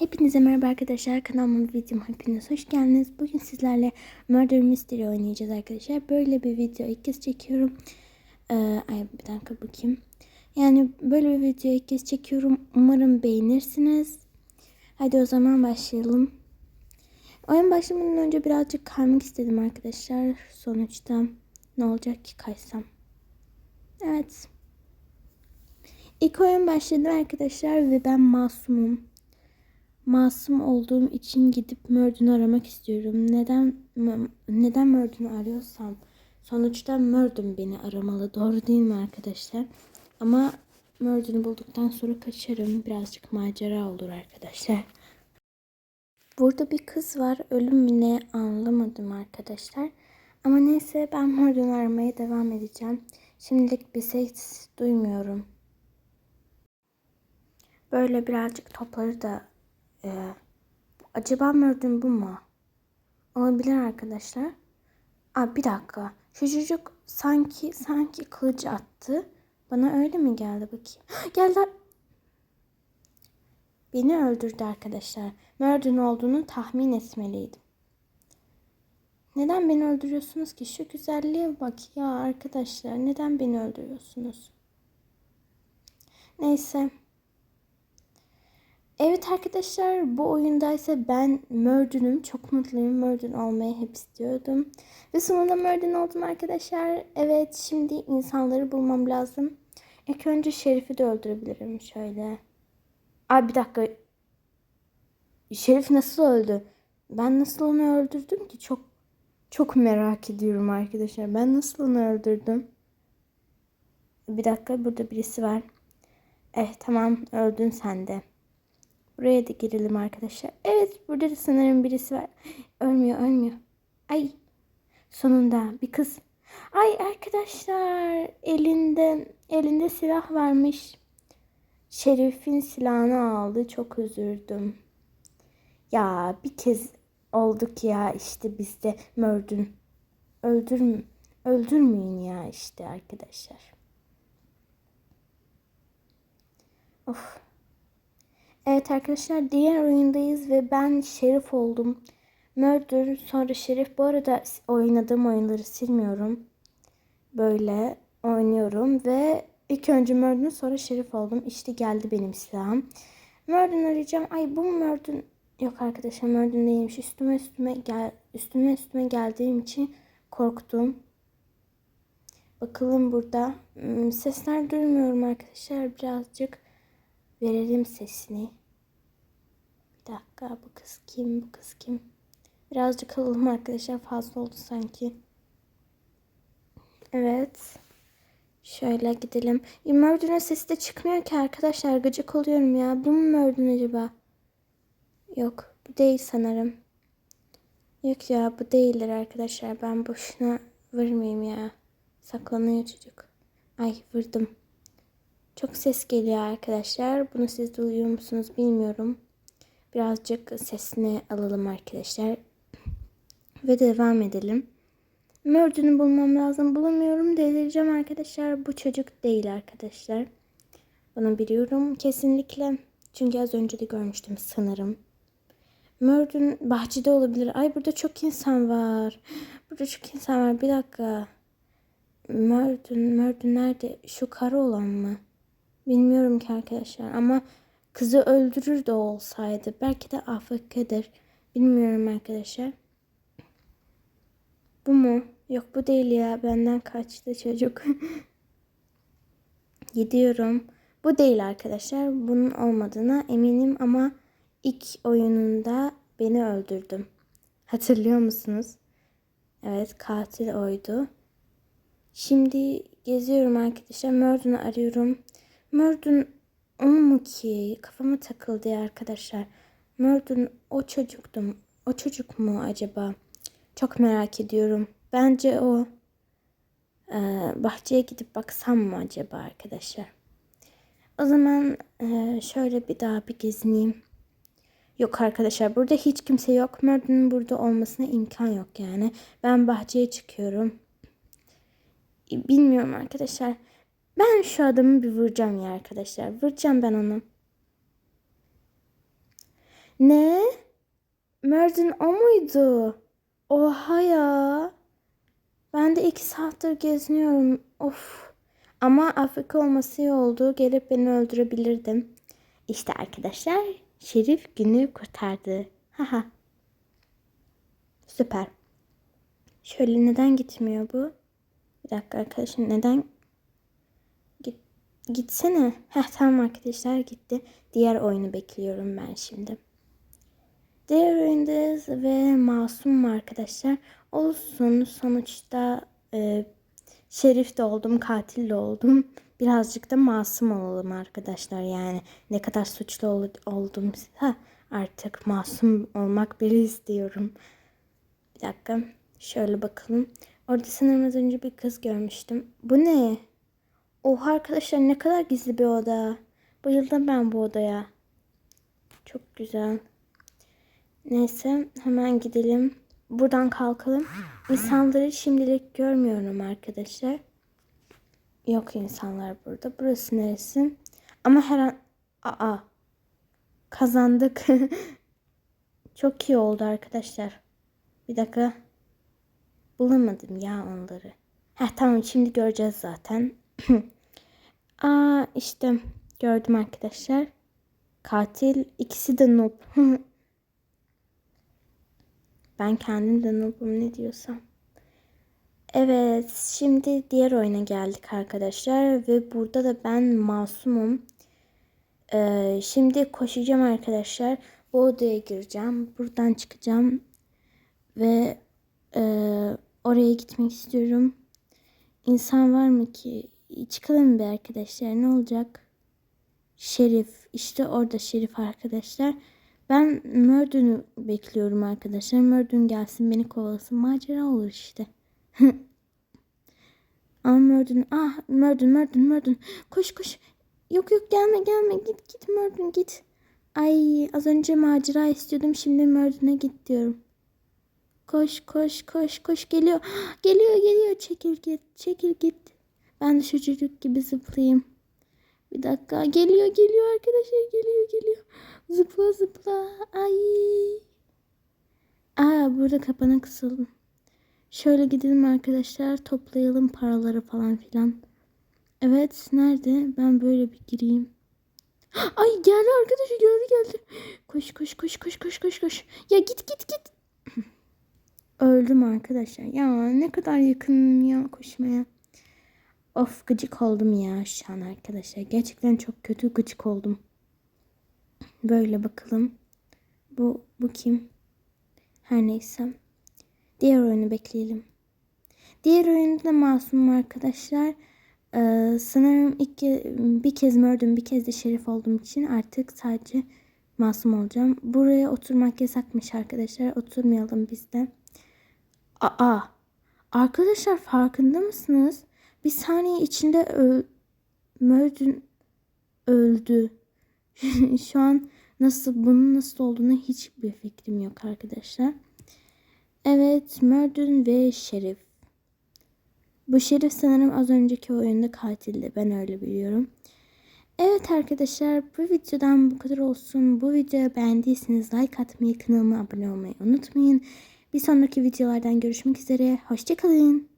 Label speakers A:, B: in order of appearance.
A: Hepinize merhaba arkadaşlar. Kanalıma videoma hepiniz hoş geldiniz. Bugün sizlerle Murder Mystery oynayacağız arkadaşlar. Böyle bir video ilk kez çekiyorum. Ee, ay bir dakika bakayım. Yani böyle bir video ilk kez çekiyorum. Umarım beğenirsiniz. Hadi o zaman başlayalım. Oyun başlamadan önce birazcık kaymak istedim arkadaşlar. Sonuçta ne olacak ki kaysam. Evet. İlk oyun başladı arkadaşlar ve ben masumum masum olduğum için gidip Murden'ı aramak istiyorum. Neden neden Murden'ı arıyorsam sonuçta Murden beni aramalı. Doğru değil mi arkadaşlar? Ama Murden'ı bulduktan sonra kaçarım. Birazcık macera olur arkadaşlar. Burada bir kız var. Ölüm mü ne anlamadım arkadaşlar. Ama neyse ben Murden'ı aramaya devam edeceğim. Şimdilik bir ses duymuyorum. Böyle birazcık topları da ee, acaba Murden bu mu? Olabilir arkadaşlar. Aa, bir dakika. Şu çocuk sanki sanki kılıç attı. Bana öyle mi geldi bakayım? Geldi. Beni öldürdü arkadaşlar. Murden olduğunu tahmin etmeliydim. Neden beni öldürüyorsunuz ki? Şu güzelliğe bak ya arkadaşlar. Neden beni öldürüyorsunuz? Neyse. Evet arkadaşlar bu oyunda ise ben Murden'üm. Çok mutluyum. Murden olmayı hep istiyordum. Ve sonunda Murden oldum arkadaşlar. Evet şimdi insanları bulmam lazım. İlk önce Şerif'i de öldürebilirim şöyle. Ay bir dakika. Şerif nasıl öldü? Ben nasıl onu öldürdüm ki? Çok çok merak ediyorum arkadaşlar. Ben nasıl onu öldürdüm? Bir dakika burada birisi var. Eh tamam öldün sen de. Buraya da girelim arkadaşlar. Evet burada da sanırım birisi var. Ölmüyor ölmüyor. Ay sonunda bir kız. Ay arkadaşlar elinde elinde silah varmış. Şerif'in silahını aldı. Çok üzüldüm. Ya bir kez olduk ya işte biz de Mördün. Öldürm öldürmeyin ya işte arkadaşlar. Of. Evet arkadaşlar diğer oyundayız ve ben Şerif oldum. Murder sonra Şerif. Bu arada oynadığım oyunları silmiyorum. Böyle oynuyorum ve ilk önce Murder sonra Şerif oldum. İşte geldi benim silahım. Murder arayacağım. Ay bu Murder yok arkadaşlar Murder değilmiş. Üstüme üstüme gel üstüme üstüme geldiğim için korktum. Bakalım burada. Hmm, sesler duymuyorum arkadaşlar. Birazcık verelim sesini. Bir dakika bu kız kim bu kız kim? Birazcık alalım arkadaşlar fazla oldu sanki. Evet. Şöyle gidelim. Murder'ın sesi de çıkmıyor ki arkadaşlar. Gıcık oluyorum ya. Bu mu Murder acaba? Yok. Bu değil sanırım. Yok ya bu değildir arkadaşlar. Ben boşuna vurmayayım ya. Saklanıyor çocuk. Ay vurdum. Çok ses geliyor arkadaşlar. Bunu siz duyuyor musunuz bilmiyorum. Birazcık sesini alalım arkadaşlar. Ve devam edelim. Murder'ını bulmam lazım. Bulamıyorum. Delireceğim arkadaşlar. Bu çocuk değil arkadaşlar. Bunu biliyorum kesinlikle. Çünkü az önce de görmüştüm sanırım. Murder bahçede olabilir. Ay burada çok insan var. Burada çok insan var. Bir dakika. Murder, Murder nerede? Şu karı olan mı? Bilmiyorum ki arkadaşlar ama kızı öldürür de olsaydı belki de AFK'dır. Bilmiyorum arkadaşlar. Bu mu? Yok bu değil ya. Benden kaçtı çocuk. Gidiyorum. Bu değil arkadaşlar. Bunun olmadığına eminim ama ilk oyununda beni öldürdüm. Hatırlıyor musunuz? Evet katil oydu. Şimdi geziyorum arkadaşlar. Murden'ı arıyorum. Murden o mu ki? Kafama takıldı ya arkadaşlar. Murden o çocuktum. O çocuk mu acaba? Çok merak ediyorum. Bence o. Ee, bahçeye gidip baksam mı acaba arkadaşlar? O zaman e, şöyle bir daha bir gezineyim. Yok arkadaşlar burada hiç kimse yok. Murden'ın burada olmasına imkan yok yani. Ben bahçeye çıkıyorum. Bilmiyorum arkadaşlar. Ben şu adamı bir vuracağım ya arkadaşlar. Vuracağım ben onu. Ne? Merdin o muydu? Oha ya. Ben de iki saattir geziniyorum. Of. Ama Afrika olması iyi oldu. Gelip beni öldürebilirdim. İşte arkadaşlar Şerif günü kurtardı. Haha. Süper. Şöyle neden gitmiyor bu? Bir dakika arkadaşım neden gitsene. Heh tamam arkadaşlar gitti. Diğer oyunu bekliyorum ben şimdi. Diğer oyundayız ve masum arkadaşlar. Olsun sonuçta e, şerif de oldum, katil de oldum. Birazcık da masum olalım arkadaşlar yani. Ne kadar suçlu ol, oldumsa artık masum olmak bile istiyorum. Bir dakika. Şöyle bakalım. Orada sanırım az önce bir kız görmüştüm. Bu ne? Oha arkadaşlar ne kadar gizli bir oda. Bayıldım ben bu odaya. Çok güzel. Neyse hemen gidelim. Buradan kalkalım. İnsanları şimdilik görmüyorum arkadaşlar. Yok insanlar burada. Burası neresi? Ama her an... Aa. Kazandık. Çok iyi oldu arkadaşlar. Bir dakika. Bulamadım ya onları. Heh tamam şimdi göreceğiz zaten. Aa işte gördüm arkadaşlar. Katil ikisi de noob. ben kendim de noobum ne diyorsam. Evet şimdi diğer oyuna geldik arkadaşlar ve burada da ben masumum. Ee, şimdi koşacağım arkadaşlar. Bu odaya gireceğim. Buradan çıkacağım ve e, oraya gitmek istiyorum. İnsan var mı ki? Çıkalım bir arkadaşlar. Ne olacak? Şerif. İşte orada Şerif arkadaşlar. Ben Mördün'ü bekliyorum arkadaşlar. Mördün gelsin beni kovalasın. Macera olur işte. Aa Mördün. Ah Mördün Mördün Mördün. Koş koş. Yok yok gelme gelme. Git git Mördün git. Ay az önce macera istiyordum. Şimdi Mördün'e git diyorum. Koş koş koş koş geliyor. Geliyor geliyor. Çekil git. Çekil git. Ben de şu çocuk gibi zıplayayım. Bir dakika. Geliyor geliyor arkadaşlar. Geliyor geliyor. Zıpla zıpla. Ay. Aa burada kapana kısıldım. Şöyle gidelim arkadaşlar. Toplayalım paraları falan filan. Evet. Nerede? Ben böyle bir gireyim. Ay geldi arkadaşlar geldi geldi. Koş koş koş koş koş koş koş. Ya git git git. Öldüm arkadaşlar. Ya ne kadar yakınım ya koşmaya. Of gıcık oldum ya şu an arkadaşlar. Gerçekten çok kötü gıcık oldum. Böyle bakalım. Bu, bu kim? Her neyse. Diğer oyunu bekleyelim. Diğer oyunda da masumum arkadaşlar. Ee, sanırım ilk bir kez mördüm bir kez de şerif olduğum için artık sadece masum olacağım. Buraya oturmak yasakmış arkadaşlar. Oturmayalım biz de. Aa, arkadaşlar farkında mısınız? Bir saniye içinde öl Mördün öldü. Şu an nasıl bunun nasıl olduğunu hiçbir fikrim yok arkadaşlar. Evet Mördün ve Şerif. Bu Şerif sanırım az önceki oyunda katildi. Ben öyle biliyorum. Evet arkadaşlar bu videodan bu kadar olsun. Bu videoyu beğendiyseniz like atmayı, kanalıma abone olmayı unutmayın. Bir sonraki videolardan görüşmek üzere. Hoşçakalın.